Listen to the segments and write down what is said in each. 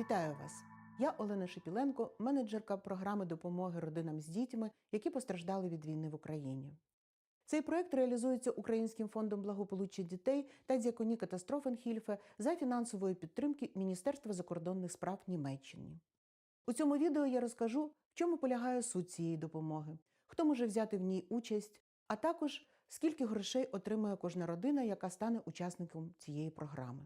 Вітаю вас! Я Олена Шепіленко, менеджерка програми допомоги родинам з дітьми, які постраждали від війни в Україні. Цей проект реалізується Українським фондом благополуччя дітей та Діаконі Катастрофенхільфе за фінансової підтримки Міністерства закордонних справ Німеччини. У цьому відео я розкажу, в чому полягає суть цієї допомоги, хто може взяти в ній участь, а також скільки грошей отримує кожна родина, яка стане учасником цієї програми.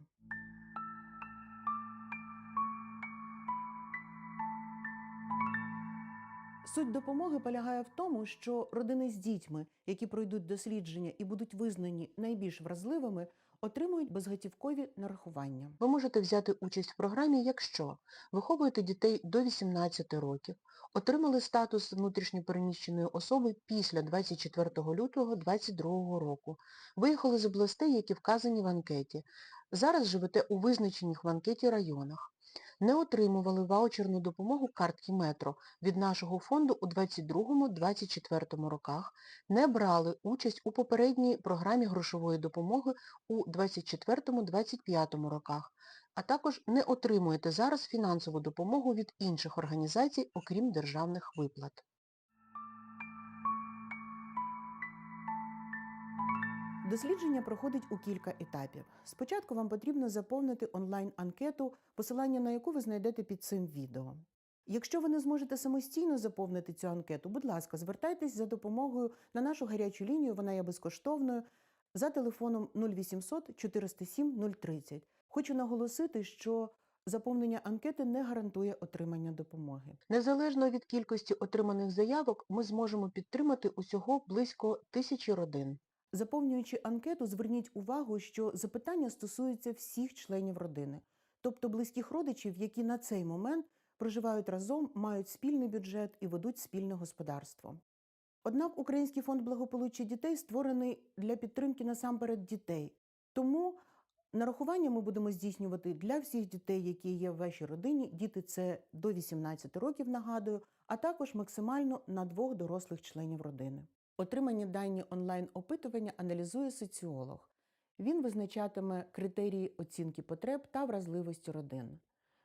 Суть допомоги полягає в тому, що родини з дітьми, які пройдуть дослідження і будуть визнані найбільш вразливими, отримують безготівкові нарахування. Ви можете взяти участь в програмі, якщо виховуєте дітей до 18 років, отримали статус внутрішньопереміщеної особи після 24 лютого 2022 року, виїхали з областей, які вказані в анкеті. Зараз живете у визначених в анкеті районах. Не отримували ваучерну допомогу картки метро від нашого фонду у 2022-2024 роках, не брали участь у попередній програмі грошової допомоги у 2024-2025 роках, а також не отримуєте зараз фінансову допомогу від інших організацій, окрім державних виплат. Дослідження проходить у кілька етапів. Спочатку вам потрібно заповнити онлайн-анкету, посилання на яку ви знайдете під цим відео. Якщо ви не зможете самостійно заповнити цю анкету, будь ласка, звертайтесь за допомогою на нашу гарячу лінію, вона є безкоштовною, за телефоном 0800 407 030. Хочу наголосити, що заповнення анкети не гарантує отримання допомоги. Незалежно від кількості отриманих заявок, ми зможемо підтримати усього близько тисячі родин. Заповнюючи анкету, зверніть увагу, що запитання стосуються всіх членів родини, тобто близьких родичів, які на цей момент проживають разом, мають спільний бюджет і ведуть спільне господарство. Однак Український фонд благополуччя дітей створений для підтримки насамперед дітей. Тому нарахування ми будемо здійснювати для всіх дітей, які є в вашій родині. Діти це до 18 років, нагадую, а також максимально на двох дорослих членів родини. Отримані дані онлайн-опитування аналізує соціолог. Він визначатиме критерії оцінки потреб та вразливості родин.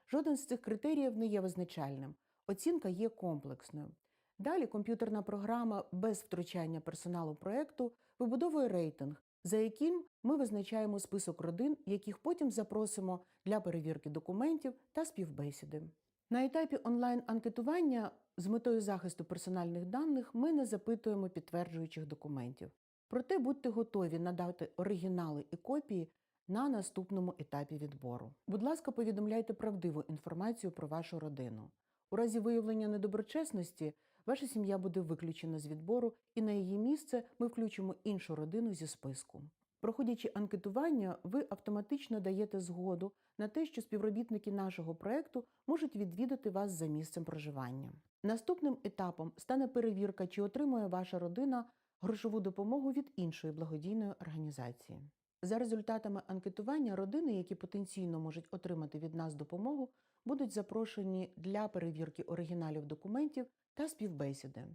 Жоден з цих критеріїв не є визначальним. Оцінка є комплексною. Далі комп'ютерна програма без втручання персоналу проєкту вибудовує рейтинг, за яким ми визначаємо список родин, яких потім запросимо для перевірки документів та співбесіди. На етапі онлайн-анкетування з метою захисту персональних даних ми не запитуємо підтверджуючих документів. Проте будьте готові надати оригінали і копії на наступному етапі відбору. Будь ласка, повідомляйте правдиву інформацію про вашу родину. У разі виявлення недоброчесності ваша сім'я буде виключена з відбору, і на її місце ми включимо іншу родину зі списку. Проходячи анкетування, ви автоматично даєте згоду на те, що співробітники нашого проекту можуть відвідати вас за місцем проживання. Наступним етапом стане перевірка, чи отримує ваша родина грошову допомогу від іншої благодійної організації. За результатами анкетування родини, які потенційно можуть отримати від нас допомогу, будуть запрошені для перевірки оригіналів документів та співбесіди.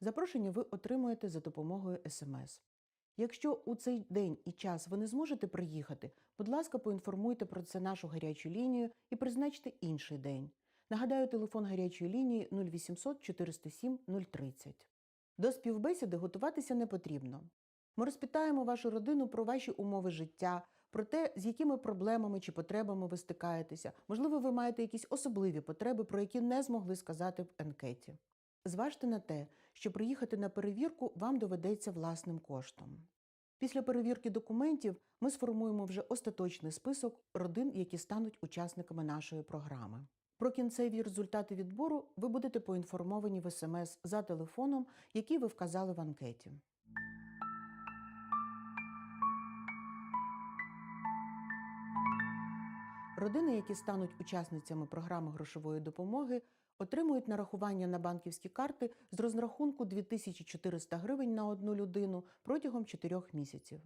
Запрошення ви отримуєте за допомогою СМС. Якщо у цей день і час ви не зможете приїхати, будь ласка, поінформуйте про це нашу гарячу лінію і призначте інший день. Нагадаю, телефон гарячої лінії 0800 407 030. До співбесіди готуватися не потрібно. Ми розпитаємо вашу родину про ваші умови життя, про те, з якими проблемами чи потребами ви стикаєтеся. Можливо, ви маєте якісь особливі потреби, про які не змогли сказати в анкеті. Зважте на те, що приїхати на перевірку вам доведеться власним коштом. Після перевірки документів ми сформуємо вже остаточний список родин, які стануть учасниками нашої програми. Про кінцеві результати відбору ви будете поінформовані в СМС за телефоном, який ви вказали в анкеті. Родини, які стануть учасницями програми грошової допомоги, отримують нарахування на банківські карти з розрахунку 2400 гривень на одну людину протягом 4 місяців.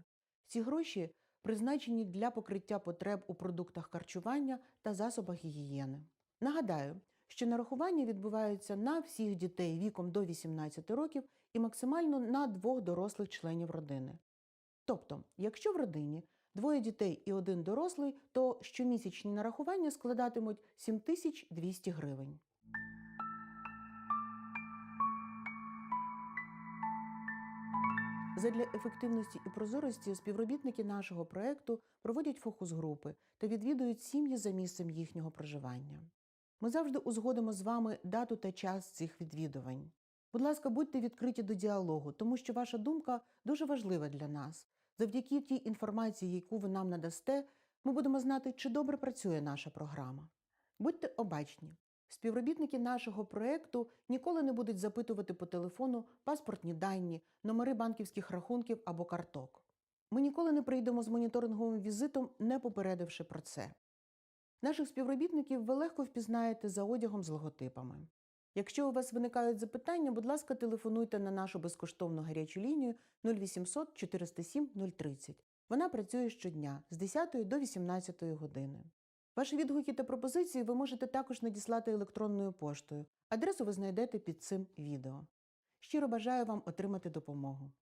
Ці гроші призначені для покриття потреб у продуктах харчування та засобах гігієни. Нагадаю, що нарахування відбуваються на всіх дітей віком до 18 років і максимально на двох дорослих членів родини. Тобто, якщо в родині двоє дітей і один дорослий, то щомісячні нарахування складатимуть 7200 гривень. Задля ефективності і прозорості співробітники нашого проекту проводять фокус-групи та відвідують сім'ї за місцем їхнього проживання. Ми завжди узгодимо з вами дату та час цих відвідувань. Будь ласка, будьте відкриті до діалогу, тому що ваша думка дуже важлива для нас. Завдяки тій інформації, яку ви нам надасте, ми будемо знати, чи добре працює наша програма. Будьте обачні. Співробітники нашого проекту ніколи не будуть запитувати по телефону паспортні дані, номери банківських рахунків або карток. Ми ніколи не прийдемо з моніторинговим візитом, не попередивши про це. Наших співробітників ви легко впізнаєте за одягом з логотипами. Якщо у вас виникають запитання, будь ласка, телефонуйте на нашу безкоштовну гарячу лінію 0800 407 030. Вона працює щодня з 10 до 18 години. Ваші відгуки та пропозиції ви можете також надіслати електронною поштою. Адресу ви знайдете під цим відео. Щиро бажаю вам отримати допомогу.